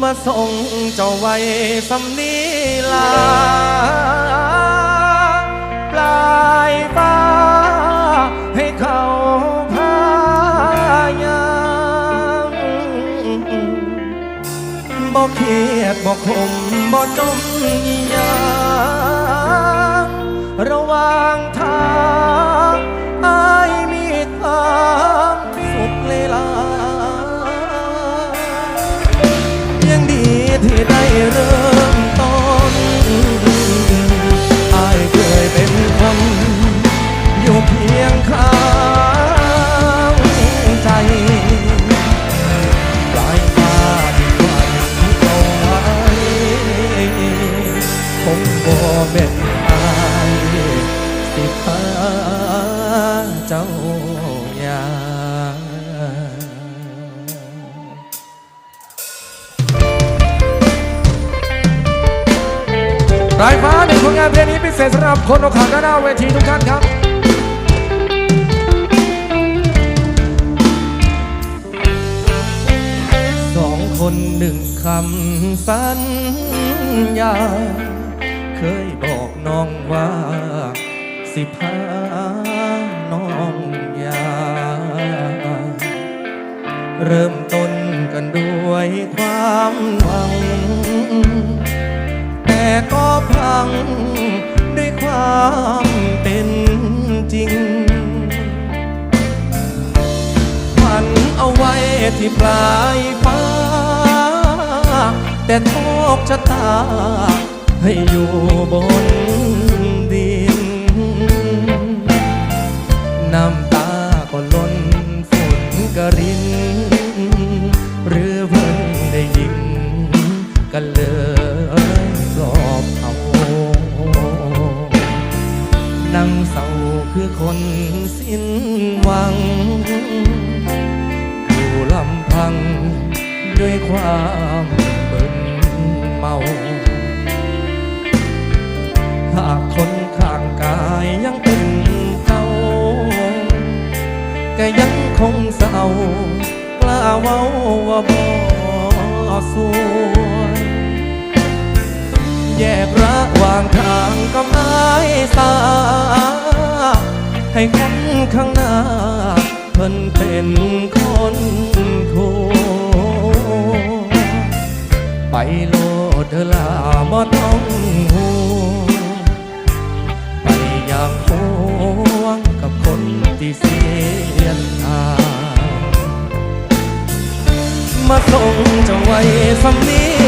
มาส่งเจ้าไว้สำนีลาปลายฟ้าให้เขาพายามบ่เคียดบ่ขมบอกจม ที่ได้เริ่ หนึ่งคำสัญญา เคยบอกน้องว่า สิพาน้องยา เริ่มต้นกันด้วยความหวัง แต่ก็พังด้วยความเป็นจริงฝันเอาไว้ที่ปลายฟ้า แต่โชคชะตา ให้อยู่บนดิน น้ำตาก็ล้นฝนกระริน หรือเพิ่งได้ยินกันเลยปลอบเอานั่งเศร้าคือคนสิ้นหวัง อยู่ลำพังด้วยความ ข้างหน้าเพิ่นเป็นคนโคไปโลดเธอลาบ่ต้องห่วงไปอย่างห่วงกับคนที่เสียนทางมาส่งจ้าไว้สำนี้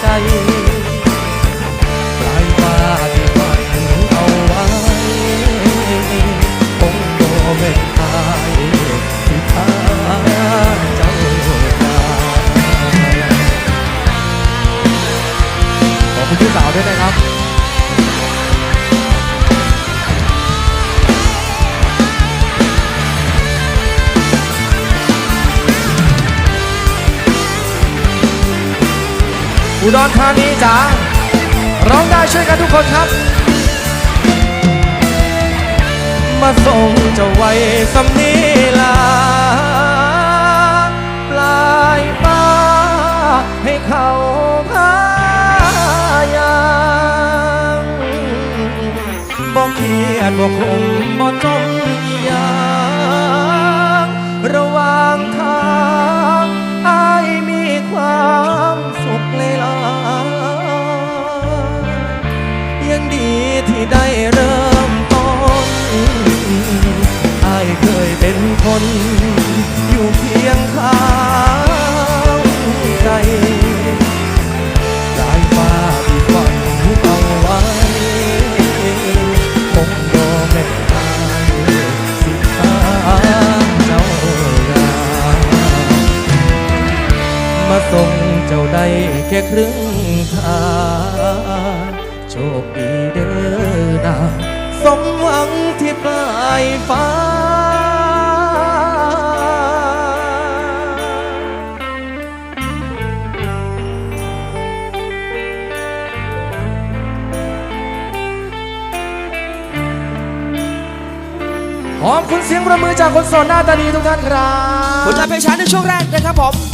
ใจป ดรธานีจ๋าร้องได้ช่วยกันทุกคนครับ มาส่งเจ้าไว้สำนีลาปลายฟ้าให้เขาพายางบอกเครียดบอกคม นอยู่เพียงข้างใจลายฟ้าที่ฝันเอาไว้คงบ่แม่นทางสิทาเจ้าลามาส่งเจ้าได้แค่ครึ่ง พร้อมคุณเสียงประมือจากคนโสดหน้าตาดีทุกท่านครับผลงานเพลงช้าในช่วงแรกนะครับผม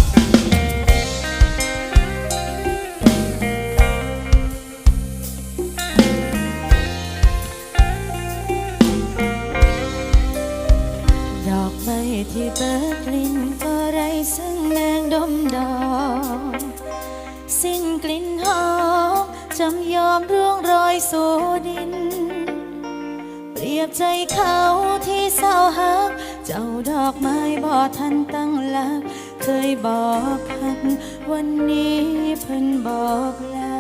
เจ้าดอกไม้บ่ทันตั้งหลัก เคยบอกพัน วันนี้เพิ่นบอกลา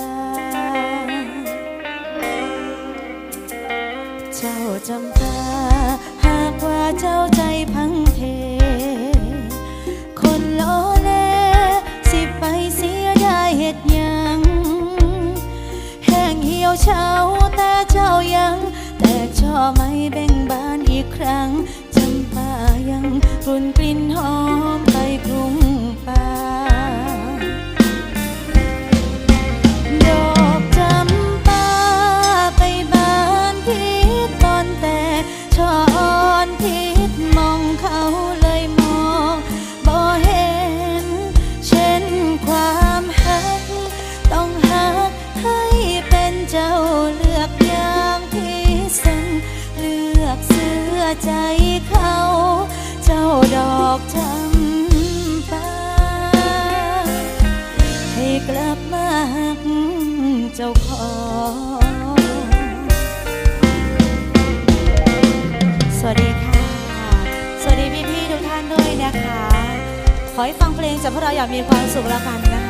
เจ้าจำตา หากว่าเจ้าใจพังเท คนล้อเลสิไปเสียได้เหตุยัง แห้งเหี่ยวเช้าแต่เจ้ายัง แต่ช่อไม้แบ่งบานอีกครั้ง ฝุ่กลิ่นหอม ขอให้ฟังเพลงจากพวกเราอย่างมีความสุขละกันนะคะ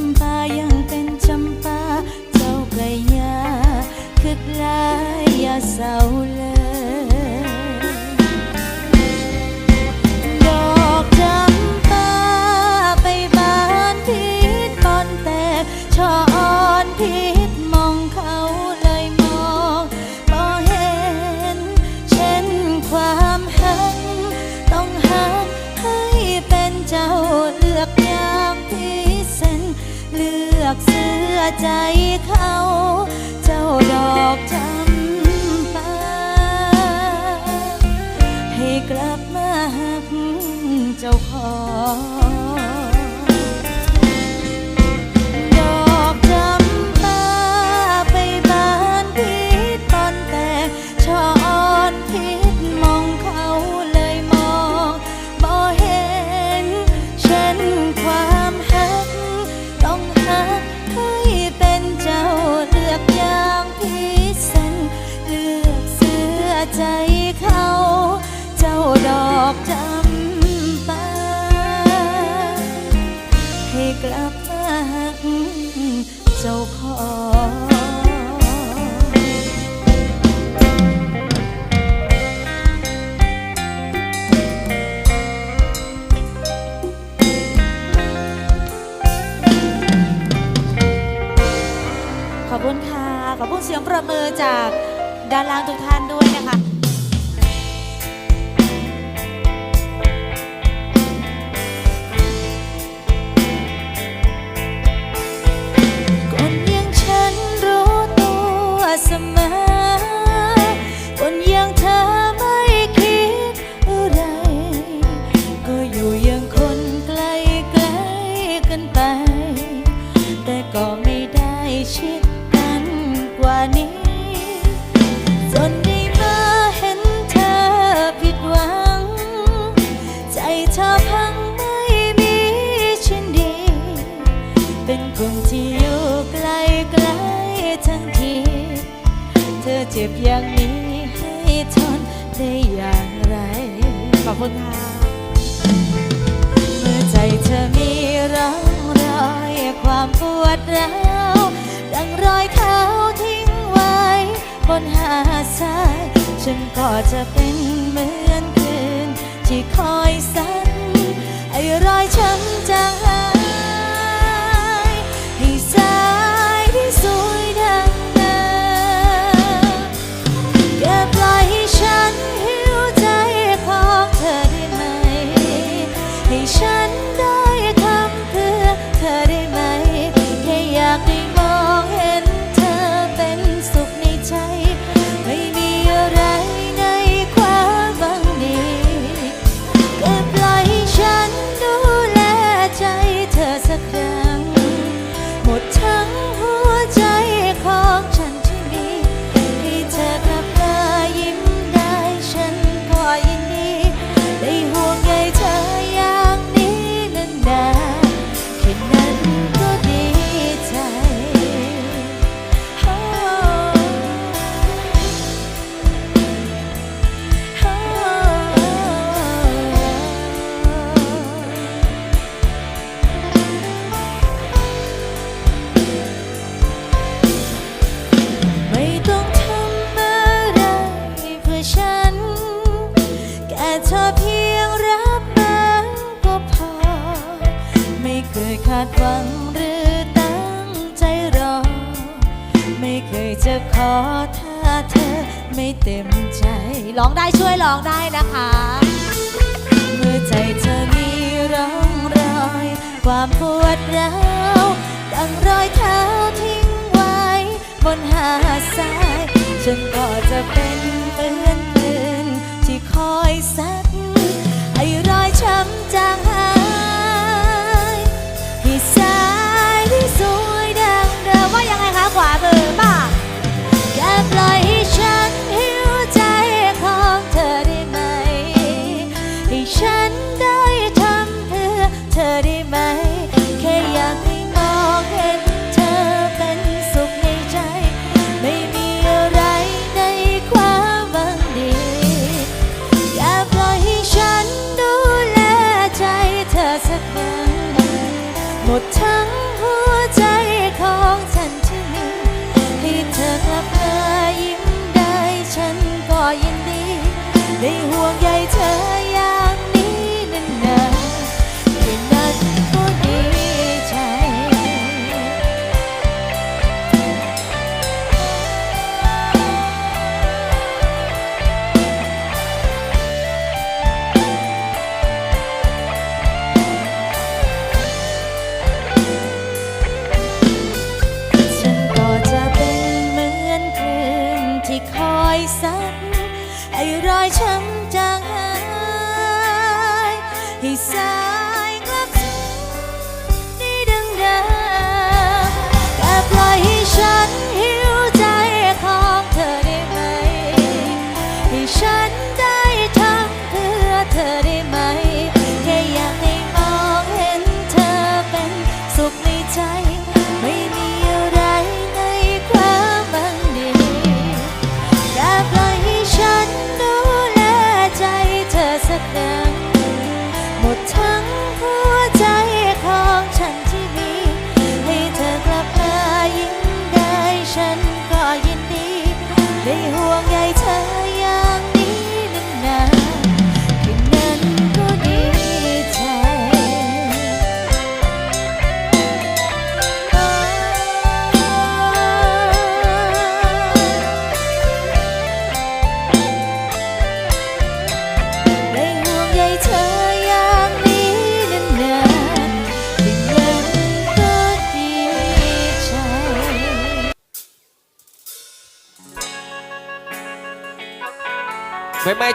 ำปายังเป็นจำปาเจ้ากะยาคึกลายยาเศร้าเลย ขอบคุณค่ะ ขอบุณเสียงประมจากดาราทุกท่าน ช่อย่างไร ขอบคุณค่ะ เมื่อใจเธอมีร่องรอยความปวดร้าวดังรอยเท้าทิ้งไว้ บนหาดทรายฉันก็จะเป็นเหมือนคืนที่คอยสั่นไอ้รอยช้ำจางหาย ความปวดร้าวดังรอยเท้าทิ้งไว้ บนหาดทราย ฉันก็จะเป็นเตือนเตือนที่คอยซักไอ้รอยช้ำจาง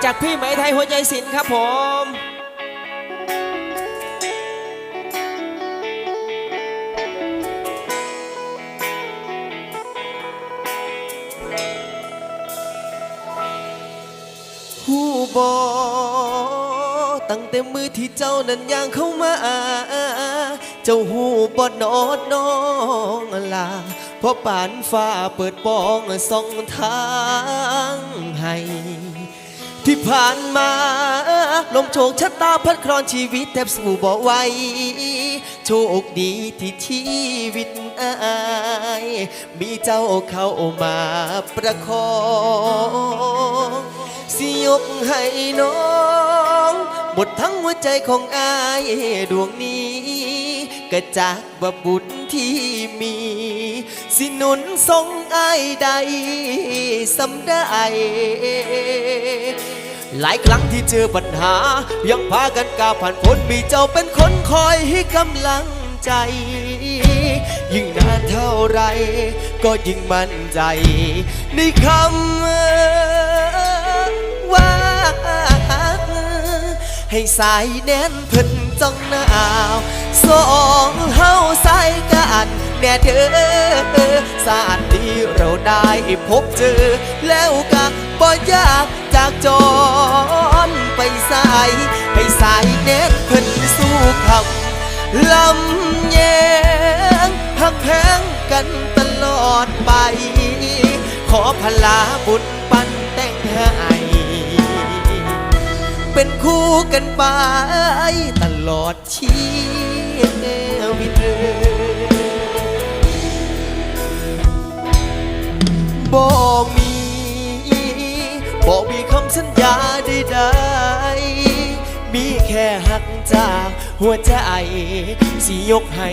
จากพี่ไหมไทยหัวใจศิลป์ครับผมหูบอตั้งแต่มือที่เจ้านั้นย่างเข้ามา เจ้าหูบอนอดน้องลาเพราะปานฟ้าเปิดปองส่องทางให้ ที่ผ่านมา ลมโชคชะตาพัดครอนชีวิตแทบสู้บ่ไหวโชคดีที่ชีวิตอายมีเจ้าเข้ามาประคองสิยกให้น้องหมดทั้งหัวใจของอายดวงนี้กระจากว่าบุญที่มี สิหนุนทรงอายใดสำได้หลายครั้งที่เจอปัญหา ยังพากันก้าผ่านพ้นมีเจ้าเป็นคนคอยให้กำลังใจ ยิ่งนานเท่าไร ก็ยิ่งมั่นใจ ในคำว่า ให้สายแน่นเพิ่นจ้องหนาวสองเฮาสายกัน แน่เด้อสาดที่เราได้พบเจอ แล้วก็บ่ยากจากจรไปสายให้สายแน่เพิ่นสู้คำลำแยงหักแพงกันตลอดไป ขอพลาบุญปันแต่งให้เป็นคู่กันไปตลอดชีวิ บ่มีบ่มีคำสัญญาใดๆมีแค่หักจากหัวใจ สิยกให้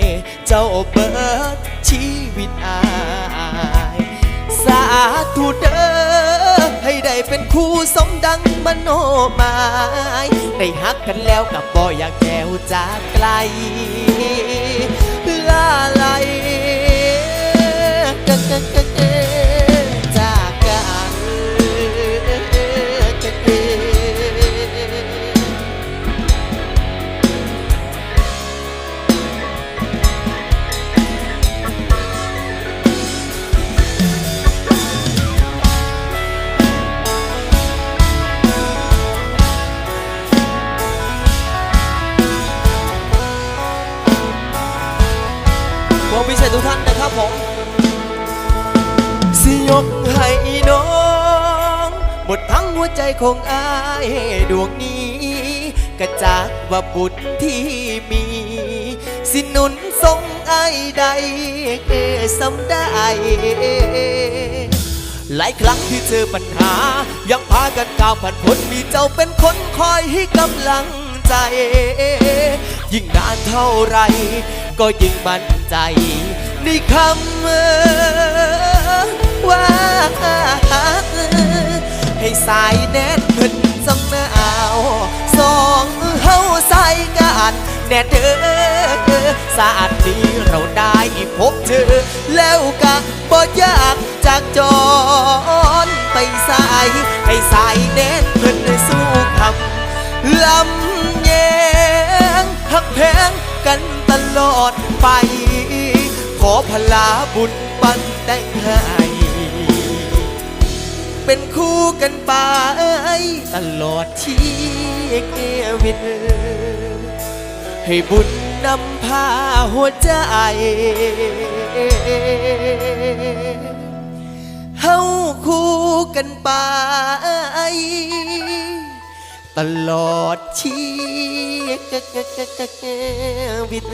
เจ้าเบิดชีวิตอายสาธุเด้อให้ได้เป็นคู่สมดังมโนหมายได้ฮักกันแล้วกับบ่อยากแก้วจากไกลลาไหลกะกะกะ ผม สิยกให้น้องหมดทั้งหัวใจของอายดวงนี้ กระจากว่าบุญที่มี สิหนุนทรงอายใดสำได้ หลายครั้งที่เจอปัญหา ยังพากันก้าวผ่านพ้นมีเจ้าเป็นคนคอยให้กำลังใจ ยิ่งนานเท่าไร ก็ยิ่งมั่นใจ ในคำว่า ให้สายแน่นเพิ่นสังหนาวสองเฮาใส่กันแน่เด้อสาดนี้เราได้พบเจอแล้วก็บ่ยากจากจรไปสายให้สายแน่นเพิ่นสู้คำลำแยงหักแพงกันตลอดไป อพลาบุญปันแต่งให้เป็นคู่กันไปตลอดชีวิต ให้บุญนำพาหัวใจเฮาคู่กันไป ตลอดชีวิต